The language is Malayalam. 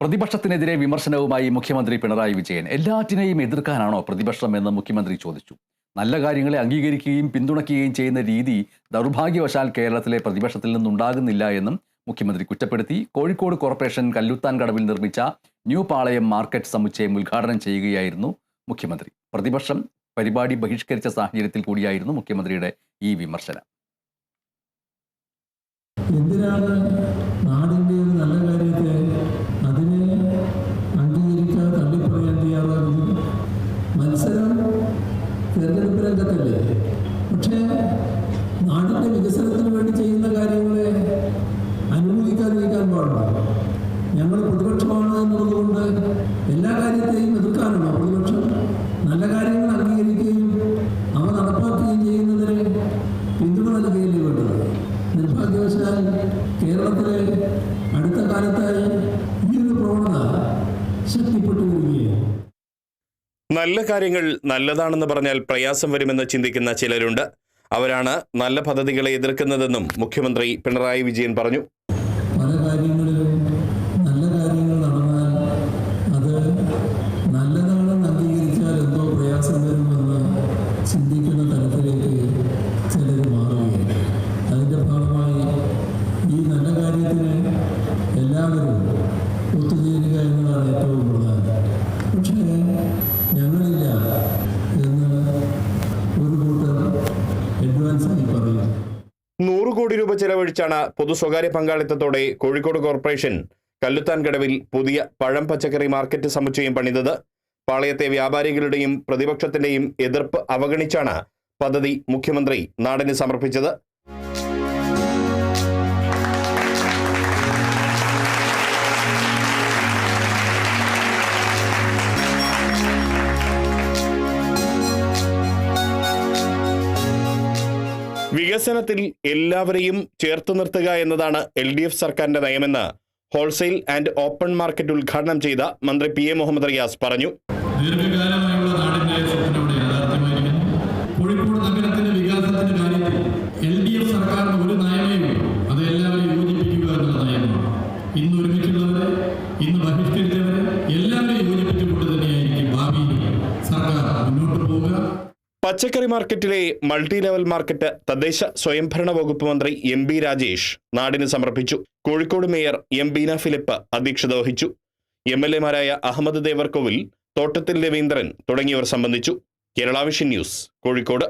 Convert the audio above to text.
പ്രതിപക്ഷത്തിനെതിരെ വിമർശനവുമായി മുഖ്യമന്ത്രി പിണറായി വിജയൻ. എല്ലാറ്റിനെയും എതിർക്കാനാണോ പ്രതിപക്ഷം എന്ന് മുഖ്യമന്ത്രി ചോദിച്ചു. നല്ല കാര്യങ്ങളെ അംഗീകരിക്കുകയും പിന്തുണയ്ക്കുകയും ചെയ്യുന്ന രീതി ദൗർഭാഗ്യവശാൽ കേരളത്തിലെ പ്രതിപക്ഷത്തിൽ നിന്നുണ്ടാകുന്നില്ല എന്നും മുഖ്യമന്ത്രി കുറ്റപ്പെടുത്തി. കോഴിക്കോട് കോർപ്പറേഷൻ കല്ലുത്താൻ കടവിൽ നിർമ്മിച്ച ന്യൂ പാളയം മാർക്കറ്റ് സമുച്ചയം ഉദ്ഘാടനം ചെയ്യുകയായിരുന്നു മുഖ്യമന്ത്രി. പ്രതിപക്ഷം പരിപാടി ബഹിഷ്കരിച്ച സാഹചര്യത്തിൽ കൂടിയായിരുന്നു മുഖ്യമന്ത്രിയുടെ ഈ വിമർശനം. എന്തിനാണ് നാടിന്റെ പിന്തുണ നൽകുകയല്ലേ വേണ്ടത് നിർഭാഗ്യവശാൽ കേരളത്തിലെ അടുത്ത കാലത്തായി ഈ ഒരു പ്രവണത ശക്തിപ്പെട്ടു വരികയാണ് നല്ല കാര്യങ്ങൾ നല്ലതാണെന്ന് പറഞ്ഞാൽ പ്രയാസം വരുമെന്ന് ചിന്തിക്കുന്ന ചിലരുണ്ട്. അവരാണ് നല്ല പദ്ധതികളെ എതിർക്കുന്നതെന്നും മുഖ്യമന്ത്രി പിണറായി വിജയൻ പറഞ്ഞു. പല കാര്യങ്ങളിലും നൂറ് കോടി രൂപ ചെലവഴിച്ചാണ് പൊതു സ്വകാര്യ പങ്കാളിത്തത്തോടെ കോഴിക്കോട് കോർപ്പറേഷൻ കല്ലുത്താൻ കടവിൽ പുതിയ പഴം പച്ചക്കറി മാർക്കറ്റ് സമുച്ചയം പണിതത്. പാളയത്തെ വ്യാപാരികളുടെയും പ്രതിപക്ഷത്തിന്റെയും എതിർപ്പ് അവഗണിച്ചാണ് പദ്ധതി മുഖ്യമന്ത്രി നാടിന് സമർപ്പിച്ചത്. വികസനത്തിൽ എല്ലാവരെയും ചേർത്ത് നിർത്തുക എന്നതാണ് എൽ ഡി എഫ് സർക്കാരിന്റെ നയമെന്ന് ഹോൾസെയിൽ ആൻഡ് ഓപ്പൺ മാർക്കറ്റ് ഉദ്ഘാടനം ചെയ്ത മന്ത്രി പി എ മുഹമ്മദ് റിയാസ് പറഞ്ഞു. ഇന്ന് ഒരുമിച്ചുള്ളവരെ ഇന്ന് യാഥാർത്ഥ്യമായിരിക്കുന്നു പച്ചക്കറി മാർക്കറ്റിലെ മൾട്ടി ലെവൽ മാർക്കറ്റ് തദ്ദേശ സ്വയംഭരണ വകുപ്പ് മന്ത്രി എം ബി രാജേഷ് നാടിന് സമർപ്പിച്ചു. Kozhikode mayor M Beena Philip അധ്യക്ഷത വഹിച്ചു. എം എൽ എമാരായ അഹമ്മദ് ദേവർകോവിൽ തോട്ടത്തിൽ രവീന്ദ്രൻ തുടങ്ങിയവർ സംബന്ധിച്ചു. കേരളാവിഷൻ ന്യൂസ് കോഴിക്കോട്.